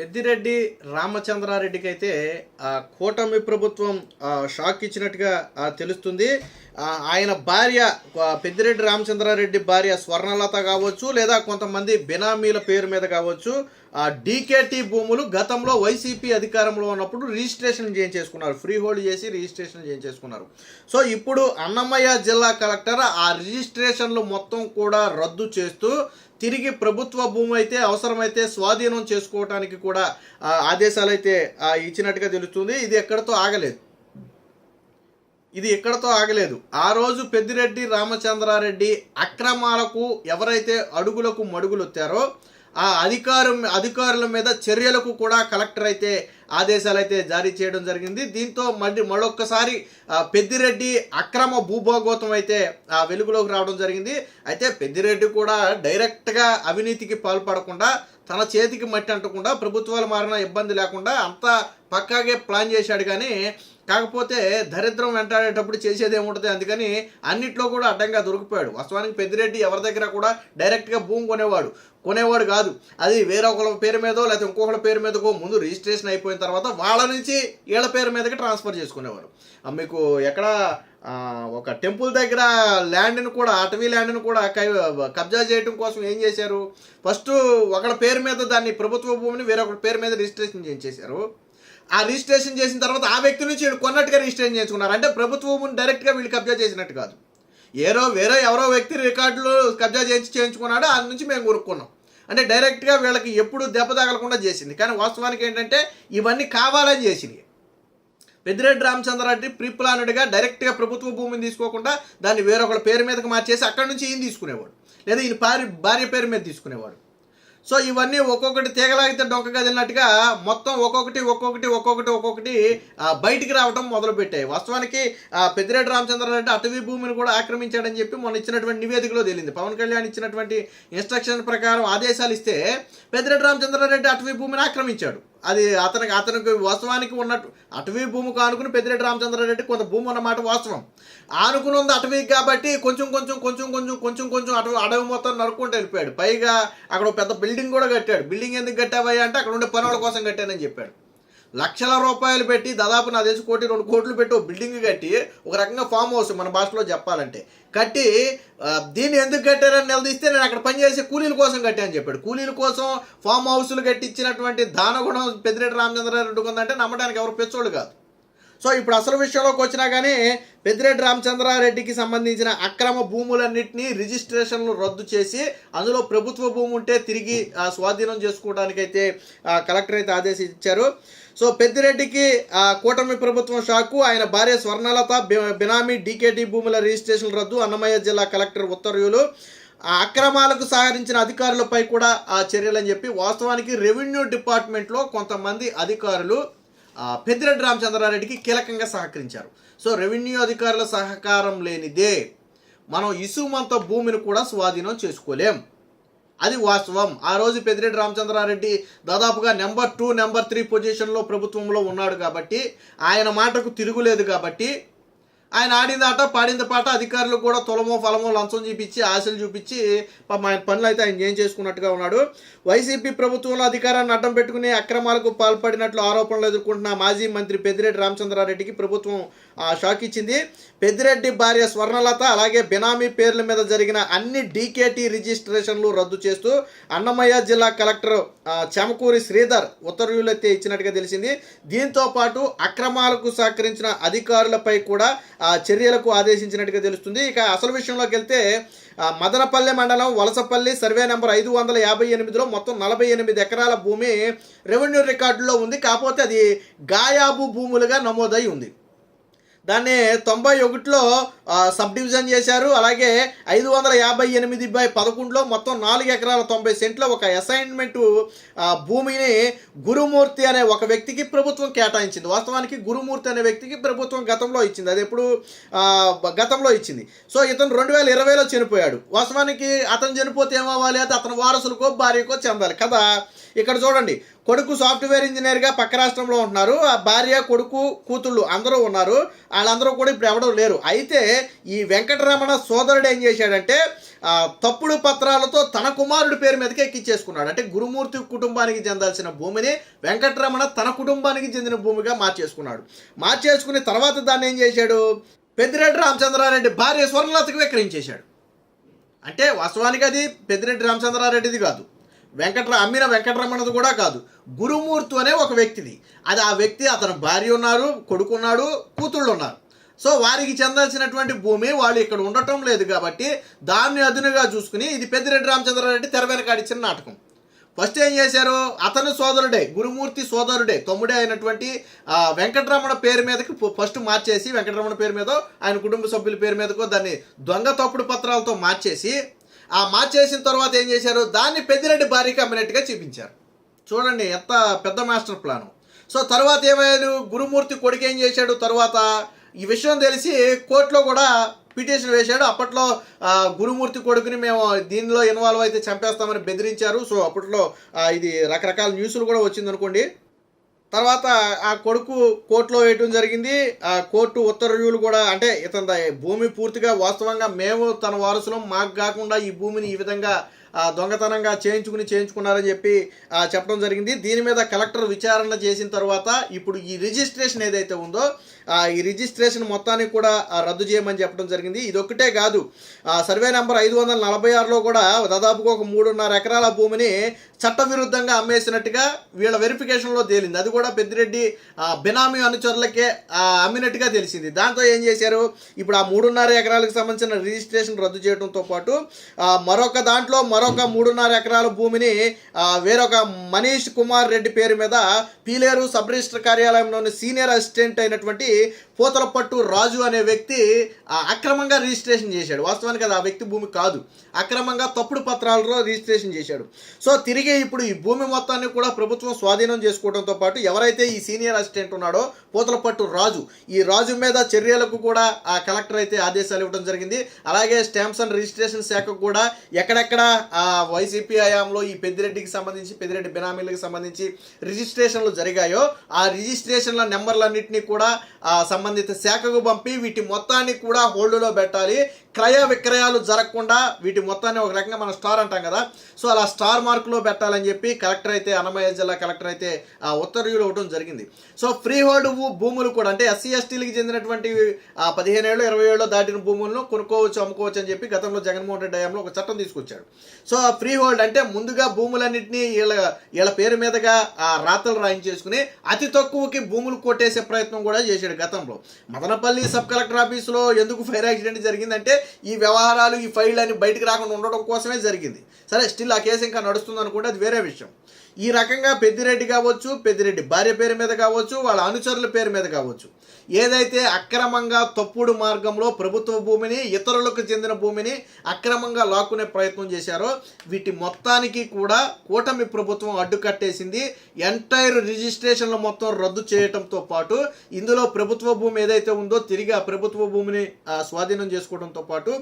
పెద్దిరెడ్డి రామచంద్రారెడ్డికి అయితే ఆ, కూటమి ప్రభుత్వం షాక్ ఇచ్చినట్టుగా తెలుస్తుంది. ఆయన భార్య పెద్దిరెడ్డి రామచంద్రారెడ్డి భార్య స్వర్ణలత కావచ్చు లేదా కొంతమంది బినామీల పేరు మీద కావచ్చు ఆ డీకేటీ భూములు గతంలో వైసీపీ అధికారంలో ఉన్నప్పుడు రిజిస్ట్రేషన్ చేయించేసుకున్నారు. ఫ్రీ హోల్డ్ చేసి రిజిస్ట్రేషన్ చేయించేసుకున్నారు. సో ఇప్పుడు అన్నమయ్య జిల్లా కలెక్టర్ ఆ రిజిస్ట్రేషన్లు మొత్తం కూడా రద్దు చేస్తూ తిరిగి ప్రభుత్వ భూమి అయితే అవసరమైతే స్వాధీనం చేసుకోవటానికి కూడా ఆదేశాలు అయితే ఇచ్చినట్టుగా తెలుస్తుంది. ఇది ఎక్కడితో ఆగలేదు. ఇది ఎక్కడతో ఆగలేదు. ఆ రోజు పెద్దిరెడ్డి రామచంద్రారెడ్డి అక్రమాలకు ఎవరైతే అడుగులకు మడుగులొత్తారో ఆ అధికారం అధికారుల మీద చర్యలకు కూడా కలెక్టర్ అయితే ఆదేశాలు అయితే జారీ చేయడం జరిగింది. దీంతో మళ్ళీ మరొకసారి పెద్దిరెడ్డి అక్రమ భూభాగోతం అయితే ఆ, వెలుగులోకి రావడం జరిగింది. అయితే పెద్దిరెడ్డి కూడా డైరెక్ట్గా అవినీతికి పాల్పడకుండా తన చేతికి మట్టి అంటకుండా ప్రభుత్వాలు మారిన ఇబ్బంది లేకుండా అంతా పక్కాగే ప్లాన్ చేశాడు. కానీ కాకపోతే దరిద్రం వెంటాడేటప్పుడు చేసేది ఏముంటుంది అందుకని అన్నిట్లో కూడా అడ్డంగా దొరికిపోయాడు. వాస్తవానికి పెద్దిరెడ్డి ఎవరి దగ్గర కూడా డైరెక్ట్గా భూమి కొనేవాడు. కొనేవాడు కాదు. అది వేరొకళ్ళ పేరు మీదో లేకపోతే ఇంకొకళ్ళ పేరు మీదకో ముందు రిజిస్ట్రేషన్ అయిపోయిన తర్వాత వాళ్ళ నుంచి వీళ్ళ పేరు మీదకి ట్రాన్స్ఫర్ చేసుకునేవారు. మీకు ఎక్కడ ఒక టెంపుల్ దగ్గర ల్యాండ్ని కూడా అటవీ ల్యాండ్ని కూడా కై- కబ్జా చేయడం కోసం ఏం చేశారు? ఫస్ట్ ఒకళ్ళ పేరు మీద దాన్ని ప్రభుత్వ భూమిని వేరొకటి పేరు మీద రిజిస్ట్రేషన్ చేయించేశారు. ఆ రిజిస్ట్రేషన్ చేసిన తర్వాత ఆ వ్యక్తి నుంచి వీళ్ళు కొన్నట్టుగా రిజిస్ట్రేషన్ చేసుకున్నారు. అంటే ప్రభుత్వ భూమిని డైరెక్ట్గా వీళ్ళు కబ్జా చేసినట్టు కాదు. ఏరో వేరే ఎవరో వ్యక్తి రికార్డులు కబ్జా చేయించి చేయించుకున్నాడు అది నుంచి మేము కొనుక్కున్నాం. అంటే డైరెక్ట్గా వీళ్ళకి ఎప్పుడు దెబ్బ తగలకుండా చేసింది. కానీ వాస్తవానికి ఏంటంటే ఇవన్నీ కావాలని చేసినాయి పెద్దిరెడ్డి రామచంద్రారెడ్డి ప్రీ డైరెక్ట్గా ప్రభుత్వ భూమిని తీసుకోకుండా దాన్ని వేరొకళ్ళ పేరు మీదకి మార్చేసి అక్కడి నుంచి ఈయన తీసుకునేవాడు. లేదా ఈయన భార్య భార్య పేరు మీద తీసుకునేవాడు. సో ఇవన్నీ ఒక్కొక్కటి తీగలాగితే డొక్క కదిలినట్టుగా మొత్తం ఒక్కొక్కటి ఒక్కొక్కటి ఒక్కొక్కటి ఒక్కొక్కటి బయటికి రావడం మొదలుపెట్టాయి. వాస్తవానికి పెద్దిరెడ్డి రామచంద్రారెడ్డి అటవీ భూమిని కూడా ఆక్రమించాడని చెప్పి మొన్న ఇచ్చినటువంటి నివేదికలో తేలింది. పవన్ కళ్యాణ్ ఇచ్చినటువంటి ఇన్స్ట్రక్షన్ ప్రకారం ఆదేశాలు ఇస్తే పెద్దిరెడ్డి రామచంద్రారెడ్డి అటవీ భూమిని ఆక్రమించాడు. అది అతనికి అతనికి వాస్తవానికి ఉన్నట్టు అటవీ భూమికి ఆనుకుని పెద్దిరెడ్డి రామచంద్రారెడ్డి కొంత భూమి ఉన్నమాట వాస్తవం. ఆనుకుని ఉంది అటవీ కాబట్టి కొంచెం కొంచెం కొంచెం కొంచెం కొంచెం కొంచెం అటవీ అడవి మొత్తం నరుక్కుంటూ వెళ్ళిపోయాడు. పైగా అక్కడ ఒక పెద్ద బిల్డింగ్ కూడా కట్టాడు. బిల్డింగ్ ఎందుకు కట్టావయ్యా అంటే అక్కడ ఉండే పనుల కోసం కట్టానని చెప్పాడు. లక్షల రూపాయలు పెట్టి దాదాపు నా తెలిసి కోటి రెండు కోట్లు పెట్టి ఒక బిల్డింగ్ కట్టి ఒక రకంగా ఫామ్ హౌస్ మన భాషలో చెప్పాలంటే కట్టి దీన్ని ఎందుకు కట్టారని నిలదీస్తే నేను అక్కడ పనిచేసే కూలీల కోసం కట్టాను చెప్పాడు. కూలీల కోసం ఫామ్ హౌస్లు కట్టించినటువంటి దానగుణం పెద్దిరెడ్డి రామచంద్రారెడ్డి ఉందంటే నమ్మడానికి ఎవరు పెచ్చోళ్ళు కాదు. సో ఇప్పుడు అసలు విషయంలోకి వచ్చినా కానీ పెద్దిరెడ్డి రామచంద్రారెడ్డికి సంబంధించిన అక్రమ భూములన్నింటినీ రిజిస్ట్రేషన్లు రద్దు చేసి అందులో ప్రభుత్వ భూమి ఉంటే తిరిగి స్వాధీనం చేసుకోవడానికైతే కలెక్టర్ అయితే ఆదేశించారు సో పెద్దిరెడ్డికి కూటమి ప్రభుత్వం షాకు ఆయన భార్య స్వర్ణలత బినామీ డీకేటీ భూముల రిజిస్ట్రేషన్ రద్దు అన్నమయ్య జిల్లా కలెక్టర్ ఉత్తర్వులు. అక్రమాలకు సహకరించిన అధికారులపై కూడా ఆ చర్యలని చెప్పి వాస్తవానికి రెవెన్యూ డిపార్ట్మెంట్లో కొంతమంది అధికారులు పెద్దిరెడ్డి రామచంద్రారెడ్డికి కీలకంగా సహకరించారు. సో రెవెన్యూ అధికారుల సహకారం లేనిదే మనం ఇసుమంత భూమిని కూడా స్వాధీనం చేసుకోలేం. అది వాస్తవం. ఆ రోజు పెద్దిరెడ్డి రామచంద్రారెడ్డి దాదాపుగా నెంబర్ టూ నెంబర్ త్రీ పొజిషన్లో ప్రభుత్వంలో ఉన్నాడు కాబట్టి ఆయన మాటకు తిరుగులేదు కాబట్టి ఆయన ఆడిందాట పాడింది పాట అధికారులు కూడా తొలమో ఫలమో లంచం చూపించి ఆశలు చూపించి ఆయన పనులు అయితే ఆయన ఏం చేసుకున్నట్టుగా ఉన్నాడు. వైసీపీ ప్రభుత్వంలో అధికారాన్ని అడ్డం పెట్టుకుని అక్రమాలకు పాల్పడినట్లు ఆరోపణలు ఎదుర్కొంటున్న మాజీ మంత్రి పెద్దిరెడ్డి రామచంద్రారెడ్డికి ప్రభుత్వం ఆ, షాక్ ఇచ్చింది. పెద్దిరెడ్డి భార్య స్వర్ణలత అలాగే బినామీ పేర్ల మీద జరిగిన అన్ని డీకేటీ రిజిస్ట్రేషన్లు రద్దు చేస్తూ అన్నమయ్య జిల్లా కలెక్టర్ చెమకూరి శ్రీధర్ ఉత్తర్వులు అయితే ఇచ్చినట్టుగా తెలిసింది. దీంతో పాటు అక్రమాలకు సహకరించిన అధికారులపై కూడా చర్యలకు ఆదేశించినట్టుగా తెలుస్తుంది. ఇక అసలు విషయంలోకి వెళ్తే మదనపల్లె మండలం వలసపల్లి సర్వే నెంబర్ ఐదు వందల యాభై ఎనిమిదిలో మొత్తం నలభై ఎనిమిది ఎకరాల భూమి రెవెన్యూ రికార్డులో ఉంది. కాకపోతే అది గాయాబు భూములుగా నమోదై ఉంది. దాన్ని తొంభై ఒకటిలో సబ్ డివిజన్ చేశారు. అలాగే ఐదు వందల యాభై ఎనిమిది బై పదకొండులో మొత్తం నాలుగు ఎకరాల తొంభై సెంట్లో ఒక అసైన్మెంట్ భూమిని గురుమూర్తి అనే ఒక వ్యక్తికి ప్రభుత్వం కేటాయించింది. వాస్తవానికి గురుమూర్తి అనే వ్యక్తికి ప్రభుత్వం గతంలో ఇచ్చింది. అది ఎప్పుడు గతంలో ఇచ్చింది. సో ఇతను రెండు వేల ఇరవైలో చనిపోయాడు. వాస్తవానికి అతను చనిపోతే ఏమవ్వాలి? అది అతని వారసులకో భార్యకో చెందాలి. కదా? ఇక్కడ చూడండి కొడుకు సాఫ్ట్వేర్ ఇంజనీర్గా పక్క రాష్ట్రంలో ఉంటున్నారు. ఆ భార్య కొడుకు కూతుళ్ళు అందరూ ఉన్నారు. వాళ్ళందరూ కూడా ఇప్పుడు ఎవడూ లేరు. అయితే ఈ వెంకటరమణ సోదరుడు ఏం చేశాడంటే తప్పుడు పత్రాలతో తన కుమారుడి పేరు మీదకి ఎక్కించేసుకున్నాడు. అంటే గురుమూర్తి కుటుంబానికి చెందాల్సిన భూమిని వెంకటరమణ తన కుటుంబానికి చెందిన భూమిగా మార్చేసుకున్నాడు. మార్చేసుకుని తర్వాత దాన్ని ఏం చేశాడు? పెద్దిరెడ్డి రామచంద్రారెడ్డి భార్య స్వర్ణలతకు విక్రయించేశాడు. అంటే వాస్తవానికి అది పెద్దిరెడ్డి రామచంద్రారెడ్డిది కాదు. వెంకట్రా అమ్మిన వెంకటరమణది కూడా కాదు. గురుమూర్తి అనే ఒక వ్యక్తిది. అది ఆ వ్యక్తి అతను భార్య ఉన్నారు కొడుకు ఉన్నాడు కూతుళ్ళు ఉన్నారు. సో వారికి చెందాల్సినటువంటి భూమి వాళ్ళు ఇక్కడ ఉండటం లేదు కాబట్టి దాన్ని అదునుగా చూసుకుని ఇది పెద్దిరెడ్డి రామచంద్రారెడ్డి తెర వెనకాడిచ్చిన నాటకం. ఫస్ట్ ఏం చేశారు? అతను సోదరుడే గురుమూర్తి సోదరుడే తమ్ముడే అయినటువంటి వెంకటరమణ పేరు మీదకి ఫస్ట్ మార్చేసి వెంకటరమణ పేరు మీద ఆయన కుటుంబ సభ్యుల పేరు మీదకో దాన్ని దొంగ తప్పుడు పత్రాలతో మార్చేసి ఆ మార్చేసిన తర్వాత ఏం చేశారు? దాన్ని పెద్దిరెడ్డి భారీ అమ్మినట్టుగా చూపించారు. చూడండి ఎంత పెద్ద మాస్టర్ ప్లాను. సో తర్వాత ఏమయ్యారు గురుమూర్తి కొడుకు ఏం చేశాడు? తర్వాత ఈ విషయం తెలిసి కోర్టులో కూడా పిటిషన్ వేశాడు. అప్పట్లో గురుమూర్తి కొడుకుని మేము దీనిలో ఇన్వాల్వ్ అయితే చంపేస్తామని బెదిరించారు. సో అప్పట్లో ఇది రకరకాల న్యూస్లు కూడా వచ్చింది అనుకోండి తర్వాత ఆ కొడుకు కోర్టులో వేయటం జరిగింది. ఆ కోర్టు ఉత్తర్వులు కూడా అంటే ఇతని భూమి పూర్తిగా వాస్తవంగా మేము తన వారసులం మాకు కాకుండా ఈ భూమిని ఈ విధంగా దొంగతనంగా చేయించుకుని చేయించుకున్నారని చెప్పి చెప్పడం జరిగింది. దీని మీద కలెక్టర్ విచారణ చేసిన తర్వాత ఇప్పుడు ఈ రిజిస్ట్రేషన్ ఏదైతే ఉందో ఈ రిజిస్ట్రేషన్ మొత్తానికి కూడా రద్దు చేయమని చెప్పడం జరిగింది. ఇది ఒక్కటే కాదు ఆ, సర్వే నెంబర్ ఐదు వందల నలభై ఆరులో కూడా దాదాపుగా ఒక మూడున్నర ఎకరాల భూమిని చట్టవిరుద్ధంగా అమ్మేసినట్టుగా వీళ్ళ వెరిఫికేషన్లో తేలింది. అది కూడా పెద్దిరెడ్డి ఆ, బినామీ అనుచరులకే అమ్మినట్టుగా తెలిసింది. దాంతో ఏం చేశారు? ఇప్పుడు ఆ మూడున్నర ఎకరాలకు సంబంధించిన రిజిస్ట్రేషన్ రద్దు చేయడంతో పాటు మరొక దాంట్లో మరొక మూడున్నర ఎకరాల భూమిని వేరొక మనీష్ కుమార్ రెడ్డి పేరు మీద పీలేరు సబ్ రిజిస్టర్ కార్యాలయంలోని సీనియర్ అసిస్టెంట్ అయినటువంటి పూతలపట్టు రాజు అనే వ్యక్తి అక్రమంగా రిజిస్ట్రేషన్ చేశాడు. వాస్తవానికి అది ఆ వ్యక్తి భూమి కాదు. అక్రమంగా తప్పుడు పత్రాలలో రిజిస్ట్రేషన్ చేశాడు. సో తిరిగి ఇప్పుడు ఈ భూమి మొత్తాన్ని కూడా ప్రభుత్వం స్వాధీనం చేసుకోవడంతో పాటు ఎవరైతే ఈ సీనియర్ అసిస్టెంట్ ఉన్నాడో పూతలపట్టు రాజు ఈ రాజు మీద చర్యలకు కూడా ఆ కలెక్టర్ అయితే ఆదేశాలు ఇవ్వడం జరిగింది. అలాగే స్టాంప్స్ అండ్ రిజిస్ట్రేషన్ శాఖకు కూడా ఎక్కడెక్కడ వైసీపీ హయాంలో ఈ పెద్దిరెడ్డికి సంబంధించి పెద్దిరెడ్డి బినామీలకు సంబంధించి రిజిస్ట్రేషన్లు జరిగాయో ఆ రిజిస్ట్రేషన్ల నెంబర్లన్నింటినీ కూడా సంబంధిత శాఖకు పంపి వీటి మొత్తాన్ని కూడా హోల్డ్లో పెట్టాలి. క్రయ విక్రయాలు జరగకుండా వీటి మొత్తాన్ని ఒక రకంగా మనం స్టార్ అంటాం కదా. సో అలా స్టార్ మార్కులో పెట్టాలని చెప్పి కలెక్టర్ అయితే అన్నమయ్య జిల్లా కలెక్టర్ అయితే ఆ ఉత్తర్వులు ఇవ్వడం జరిగింది. సో ఫ్రీ హోల్డ్ భూములు కూడా అంటే ఎస్సీ ఎస్టీలకి చెందినటువంటి ఆ పదిహేను ఏళ్ళు ఇరవై ఏళ్ళు దాటిన భూములను కొనుక్కోవచ్చు అమ్ముకోవచ్చు అని చెప్పి గతంలో జగన్మోహన్ రెడ్డి హయాంలో ఒక చట్టం తీసుకొచ్చాడు. సో ఆ ఫ్రీ హోల్డ్ అంటే ముందుగా భూములన్నింటినీ వీళ్ళ వీళ్ళ పేరు మీదుగా ఆ రాతలు రాయించేసుకుని అతి తక్కువకి భూములు కొట్టేసే ప్రయత్నం కూడా చేశాడు గతంలో. మదనపల్లి సబ్ కలెక్టర్ ఆఫీసులో ఎందుకు ఫైర్ యాక్సిడెంట్ జరిగిందంటే ఈ వ్యవహారాలు ఈ ఫైల్ అని బయటికి రాకుండా ఉండడం కోసమే జరిగింది. సరే స్టిల్ ఆ కేసు ఇంకా నడుస్తుంది అనుకుంటే అది వేరే విషయం. ఈ రకంగా పెద్దిరెడ్డి కావచ్చు పెద్దిరెడ్డి భార్య పేరు మీద కావచ్చు వాళ్ళ అనుచరుల పేరు మీద కావచ్చు ఏదైతే అక్రమంగా తప్పుడు మార్గంలో ప్రభుత్వ భూమిని ఇతరులకు చెందిన భూమిని అక్రమంగా లాక్కునే ప్రయత్నం చేశారో వీటి మొత్తానికి కూడా కూటమి ప్రభుత్వం అడ్డుకట్టేసింది. ఎంటైర్ రిజిస్ట్రేషన్ల మొత్తం రద్దు చేయటంతో పాటు ఇందులో ప్రభుత్వ భూమి ఏదైతే ఉందో తిరిగి ఆ ప్రభుత్వ భూమిని ఆ, స్వాధీనం చేసుకోవడంతో పాటు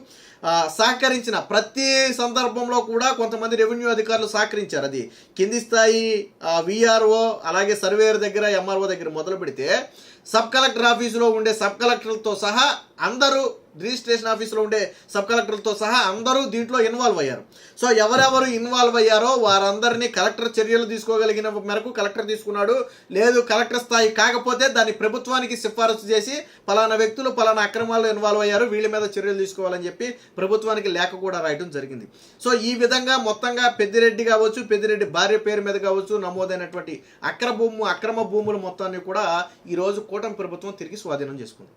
సహకరించిన ప్రతి సందర్భంలో కూడా కొంతమంది రెవెన్యూ అధికారులు సహకరించారు. అది కింది స్థాయి విఆర్ఓ అలాగే సర్వేయర్ దగ్గర ఎంఆర్ఓ దగ్గర మొదలు పెడితే సబ్ కలెక్టర్ ఆఫీసులో ఉండే సబ్ కలెక్టర్లతో సహా అందరూ రిజిస్ట్రేషన్ ఆఫీసులో ఉండే సబ్ కలెక్టర్లతో సహా అందరూ దీంట్లో ఇన్వాల్వ్ అయ్యారు. సో ఎవరెవరు ఇన్వాల్వ్ అయ్యారో వారందరినీ కలెక్టర్ చర్యలు తీసుకోగలిగిన మేరకు కలెక్టర్ తీసుకున్నాడు. లేదు కలెక్టర్ స్థాయి కాకపోతే దాన్ని ప్రభుత్వానికి సిఫారసు చేసి పలానా వ్యక్తులు పలానా అక్రమాల్లో ఇన్వాల్వ్ అయ్యారు వీళ్ళ మీద చర్యలు తీసుకోవాలని చెప్పి ప్రభుత్వానికి లేఖ కూడా రాయడం జరిగింది. సో ఈ విధంగా మొత్తంగా పెద్దిరెడ్డి కావచ్చు పెద్దిరెడ్డి భార్య పేరు మీద కావచ్చు నమోదైనటువంటి అక్రమ భూము అక్రమ భూములు మొత్తాన్ని కూడా ఈరోజు కూటమి ప్రభుత్వం తిరిగి స్వాధీనం చేసుకుంది.